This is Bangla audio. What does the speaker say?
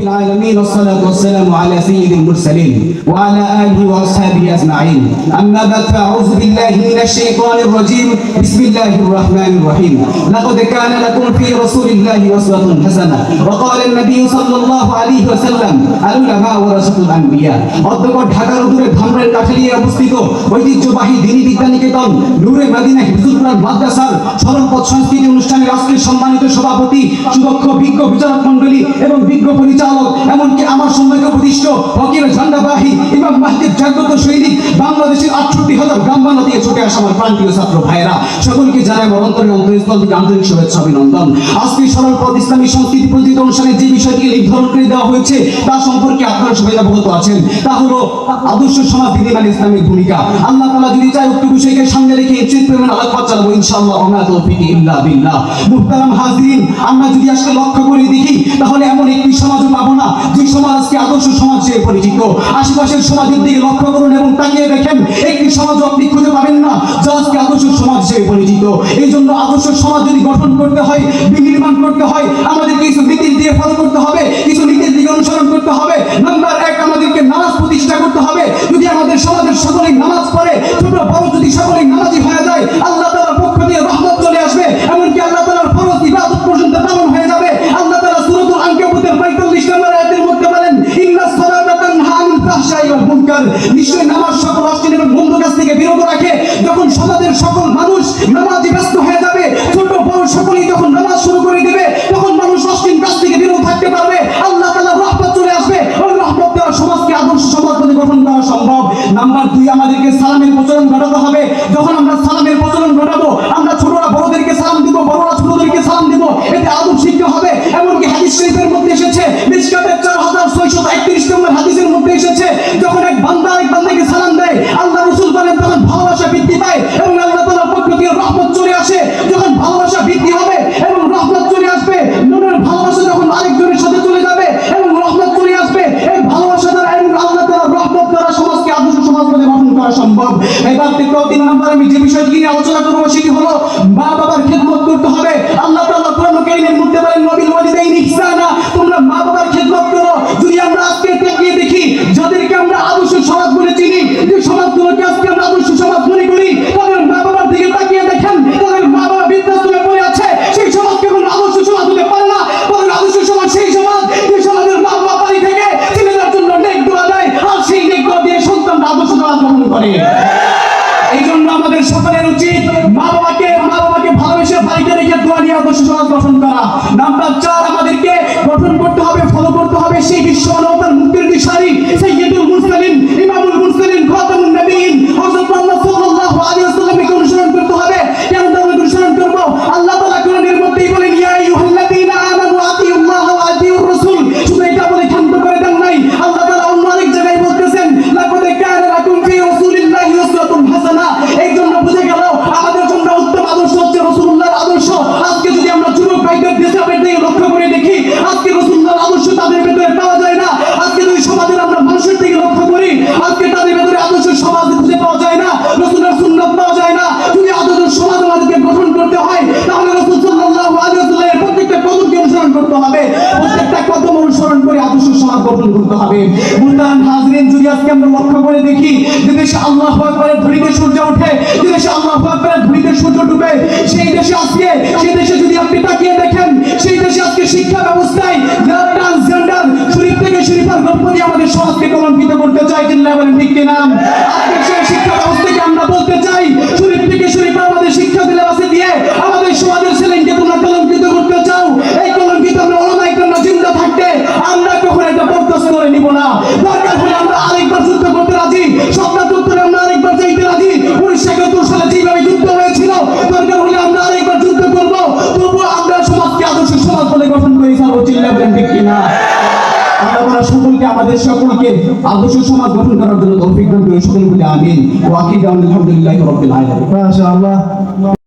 لله رب العالمين والصلاة والسلام على سيد المرسلين وعلى آله وأصحابه أجمعين أما بعد فأعوذ بالله من الشيطان الرجيم بسم الله الرحمن الرحيم لقد كان لكم في رسول الله أسوة حسنة وقال النبي صلى الله عليه وسلم العلماء ورثة الأنبياء অধ্যক্ষ ঢাকার উত্তরে ধামরাই কাঠালিয়ে অবস্থিত ঐতিহ্যবাহী দিনী বিদ্যা নিকেতন নূরে মাদিনা হিফজুল্লাহ মাদ্রাসার স্মরণপথ সংস্কৃতি অনুষ্ঠানের আজকের সম্মানিত সভাপতি সুদক্ষ বিজ্ঞ বিচারক মন্ডলী এবং বিজ্ঞ পরিচালক এমনকি আমার সম্মানিত প্রতিষ্ঠ জাগ্রত বাংলাদেশের হাজার গ্রামবাংলা লক্ষ্য করে, দেখি, তাহলে এমন একটি সমাজ পাবো না, যে সমাজ আদর্শ সমাজ পরিচিত। আশেপাশের সমাজের দিকে লক্ষ্য করুন এবং তাকিয়ে দেখেন, একটি সমাজ আপনি খুঁজে পাবেন না। যা আজকে আদর্শ সমাজ হিসেবে পরিচিত। এই জন্য আদর্শ সমাজ যদি গঠন করতে হয়, বিনির্মাণ করতে হয় আমাদের কিছু নীতির দিয়ে ফলো করতে হবে, কিছু নীতির দিকে অনুসরণ করতে হবে। নাম্বার এক, আমাদেরকে নামাজ প্রতিষ্ঠা করতে হবে। যদি আমাদের সমাজের সকলেই নামাজ পড়ে, ছোট বড় যদি সকলেই নামাজি হয়ে যায়, আল্লাহ তাআলার পক্ষ থেকে রহমত চলে আসবে। এমনকি আল্লাহ তাআলার ফরজ ইবাদত পর্যন্ত পালন হয়ে যাবে। আল্লাহ তাআলা সূরাতুল আনকাবুতের 45 নম্বর আয়াতের মধ্যে বলেন, ইন্নাস সালাতা তানহা ফাহশাই ওয়াল মুনকার। নিশ্চয়ই নামাজ যখন সমাজের সকল মানুষ নামাজে ব্যস্ত হয়ে যাবে, ছোট বড় সকলেই যখন নামাজ শুরু করে দেবে, তখন মানুষ অশ্লীল কাজ থেকে বিরত থাকতে পারবে। আল্লাহ তাআলার রহমত চলে আসবে। ওই রহমত দেওয়া সমাজকে আদর্শ সমাজ করে গঠন করা সম্ভব। নাম্বার দুই, আমাদেরকে সালামের প্রচলন ঘটাতে হবে। যখন আমরা সালামের প্রচলন ঘটাবো, আমরা ছোটরা বড়দেরকে সালাম দিব, বড়রা ছোটদেরকে সালাম দিব, এতে আদব শিক্ষা হবে। এমনকি হাদিস শরীফের মধ্যে এসেছে, মিসকাতের চার হাজার ছয়শত একত্রিশ নম্বর হাদিসের মধ্যে এসেছে, যখন এক বান্দা এক বান্দাকে সালাম দেয় আল্লাহ রসুল বলেন তখন ভালোবাসা বৃদ্ধি পায় এবং আল্লাহ তাআলার পক্ষ থেকে রহমত চলে আসে যখন ভালোবাসা বৃদ্ধি হবে এবং রহমত চলে আসবে মনের ভালোবাসা যখন আরেকজনের সাথে চলে যাবে এবং রহমত চলে আসবে এই ভালোবাসা দ্বারা এবং আল্লাহ তাআলার রহমত দ্বারা সমাজকে আদর্শ সমাজ বলে গঠন করা সম্ভব এবার থেকে তিন নম্বর আমি যে বিষয়টি নিয়ে আলোচনা করব, সেটি হলো মা বাবার খেদমত করতে হবে। আল্লাহ তাআলা কোরআন কারীমের মধ্যে বলেন নবীল ওয়ালিদাইন ইহসানা। তোমরা মা বাবার নাম্বার হবে। মুলতান হাজরিন যদি আজকে আমরা লক্ষ্য করে দেখি, যে দেশে আল্লাহ আকবারের ধরিতে সূর্য ওঠে, যে দেশে আল্লাহ আকবারের ধরিতে সূর্য ডুবে, সেই দেশে আজকে, সেই দেশে যদি আপনি তাকিয়ে দেখেন, সেই দেশে আজকে শিক্ষা ব্যবস্থায় ট্রান্সজেন্ডার শরীফ থেকে শরীফার গল্প আমাদের সমাজকে কলঙ্কিত করতে চাই কিনা বলেন ঠিক কিনা? আল্লাহ সকলকে, আমাদের সকলকে আদর্শ সমাজ গঠন করার জন্য তৌফিক দান করে সকল বলে আমিন। ওয়াকিদা আলহামদুলিল্লাহি আলামিন। মাশাআল্লাহ।